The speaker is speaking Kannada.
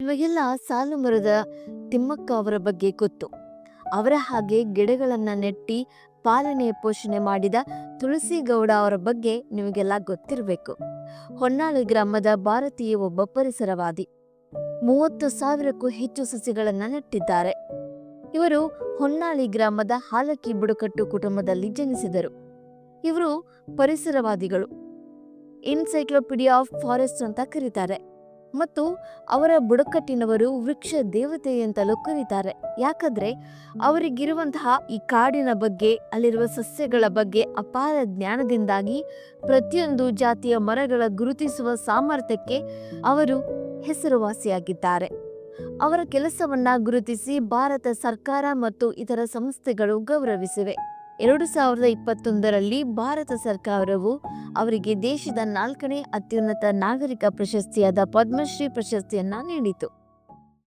ನಿಮಗೆಲ್ಲ ಸಾಲು ಮರದ ತಿಮ್ಮಕ್ಕ ಅವರ ಬಗ್ಗೆ ಗೊತ್ತು. ಅವರ ಹಾಗೆ ಗಿಡಗಳನ್ನ ನೆಟ್ಟಿ ಪಾಲನೆ ಪೋಷಣೆ ಮಾಡಿದ ತುಳಸಿ ಗೌಡ ಅವರ ಬಗ್ಗೆ ನಿಮಗೆಲ್ಲ ಗೊತ್ತಿರಬೇಕು. ಹೊನ್ನಾಳಿ ಗ್ರಾಮದ ಭಾರತೀಯ ಒಬ್ಬ ಪರಿಸರವಾದಿ. ಮೂವತ್ತು ಸಾವಿರಕ್ಕೂ ಹೆಚ್ಚು ಸಸಿಗಳನ್ನ ನೆಟ್ಟಿದ್ದಾರೆ. ಇವರು ಹೊನ್ನಾಳಿ ಗ್ರಾಮದ ಹಾಲಕ್ಕಿ ಬುಡಕಟ್ಟು ಕುಟುಂಬದಲ್ಲಿ ಜನಿಸಿದರು. ಇವರು ಪರಿಸರವಾದಿಗಳು. ಎನ್ಸೈಕ್ಲೋಪೀಡಿಯಾ ಆಫ್ ಫಾರೆಸ್ಟ್ ಅಂತ ಕರೀತಾರೆ. ಮತ್ತು ಅವರ ಬುಡಕಟ್ಟಿನವರು ವೃಕ್ಷ ದೇವತೆ ಅಂತಲೂ ಕರೀತಾರೆ. ಯಾಕಂದ್ರೆ ಅವರಿಗಿರುವಂತಹ ಈ ಕಾಡಿನ ಬಗ್ಗೆ, ಅಲ್ಲಿರುವ ಸಸ್ಯಗಳ ಬಗ್ಗೆ ಅಪಾರ ಜ್ಞಾನದಿಂದಾಗಿ ಪ್ರತಿಯೊಂದು ಜಾತಿಯ ಮರಗಳ ಗುರುತಿಸುವ ಸಾಮರ್ಥ್ಯಕ್ಕೆ ಅವರು ಹೆಸರುವಾಸಿಯಾಗಿದ್ದಾರೆ. ಅವರ ಕೆಲಸವನ್ನ ಗುರುತಿಸಿ ಭಾರತ ಸರ್ಕಾರ ಮತ್ತು ಇತರ ಸಂಸ್ಥೆಗಳು ಗೌರವಿಸಿವೆ. ಎರಡು ಸಾವಿರದ ಇಪ್ಪತ್ತೊಂದರಲ್ಲಿ ಭಾರತ ಸರ್ಕಾರವು ಅವರಿಗೆ ದೇಶದ ನಾಲ್ಕನೇ ಅತ್ಯುನ್ನತ ನಾಗರಿಕ ಪ್ರಶಸ್ತಿಯಾದ ಪದ್ಮಶ್ರೀ ಪ್ರಶಸ್ತಿಯನ್ನ ನೀಡಿತು.